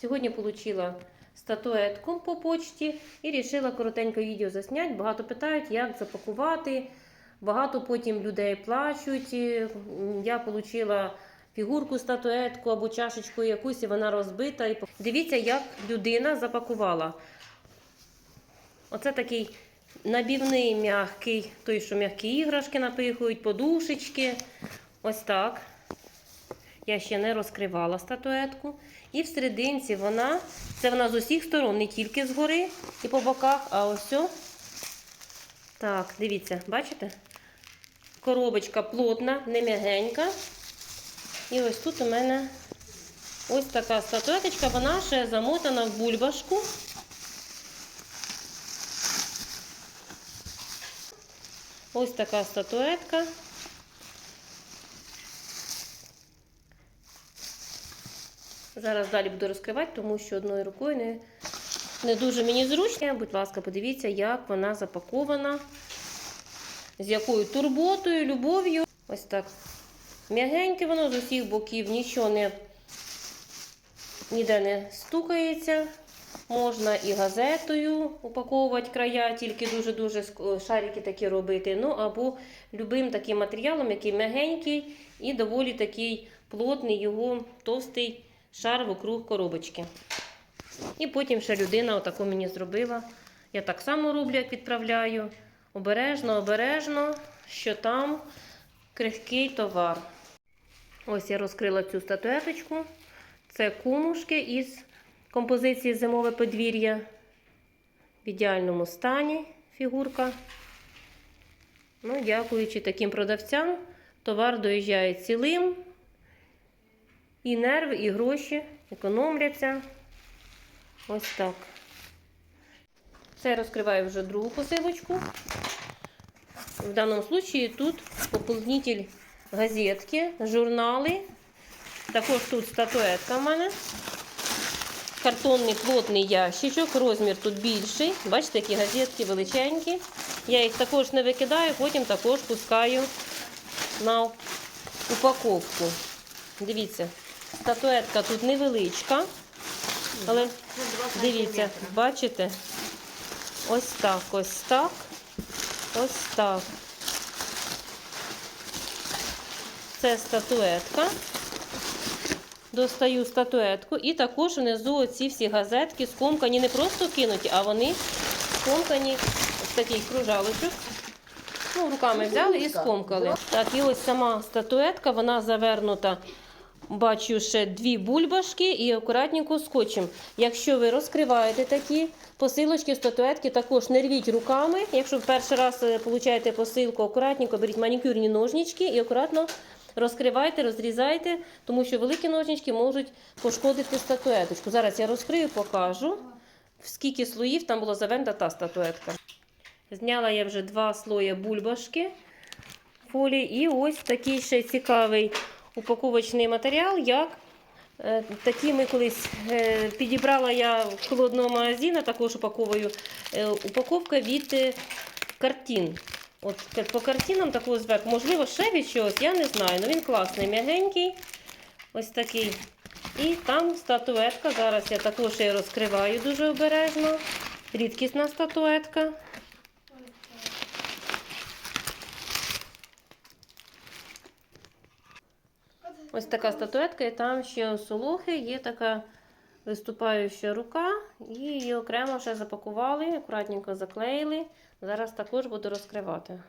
Сьогодні отримала статуетку по почті і вирішила коротеньке відео засняти. Багато питають, як запакувати. Багато потім людей плачуть. Я отримала фігурку, статуетку або чашечку якусь, і вона розбита. Дивіться, як людина запакувала. Оце такий набівний м'який, той, що м'які іграшки напихують, подушечки. Ось так. Я ще не розкривала статуетку. І в серединці вона, це вона з усіх сторон, не тільки згори і по боках, а ось. Так, дивіться, бачите? Коробочка плотна, не м'ягенька. І ось тут у мене ось така статуеточка, вона ще замотана в бульбашку. Ось така статуетка. Зараз далі буду розкривати, тому що одною рукою не, не дуже мені зручно. Будь ласка, подивіться, як вона запакована, з якою турботою, любов'ю. Ось так. М'ягеньке воно з усіх боків, нічого не ніде не стукається. Можна і газетою упаковувати края, тільки дуже-дуже шарики такі робити. Ну або любим таким матеріалом, який м'ягенький і доволі такий плотний його товстий шар вокруг коробочки. І потім ще людина отаку мені зробила. Я так само роблю, як відправляю. Обережно, обережно, що там крихкий товар. Ось я розкрила цю статуеточку. Це кумушки із композиції Зимове подвір'я. В ідеальному стані фігурка. Ну, дякуючи таким продавцям, товар доїжджає цілим. І нерви, і гроші економляться. Ось так. Це розкриваю вже другу посилочку. В даному случаї тут пополнитель газетки, журнали. Також тут статуетка в мене. Картонний плотний ящичок, розмір тут більший. Бачите, які газетки величенькі. Я їх також не викидаю, потім також пускаю на упаковку. Дивіться, статуетка тут невеличка, але дивіться, бачите? Ось так, ось так, ось так. Це статуетка. Достаю статуетку і також внизу оці всі газетки скомкані, не просто кинуті, а вони скомкані ось такий кружалочок. Ну, руками взяли і скомкали. Так, і ось сама статуетка, вона завернута. Бачу ще дві бульбашки і акуратненько скотчем. Якщо ви розкриваєте такі посилочки, статуетки, також не рвіть руками. Якщо перший раз е, получаєте посилку, акуратненько беріть манікюрні ножнички і акуратно розкривайте, розрізайте, тому що великі ножнички можуть пошкодити статуеточку. Зараз я розкрию, покажу, скільки слоїв там була завернута та статуетка. Зняла я вже два слої бульбашки фолії. І ось такий ще цікавий упаковочний матеріал, як е, такі ми колись е, підібрала я в холодного магазину, також упаковую е, упаковка від картин. От по картинам такого зверху, можливо, ще від чогось, я не знаю. Ну він класний, м'ягенький. Ось такий. І там статуетка. Зараз я також її розкриваю дуже обережно. Рідкісна статуетка. Ось така статуетка, і там ще у солохи є така виступаюча рука, і її окремо ще запакували, акуратненько заклеїли. Зараз також буду розкривати.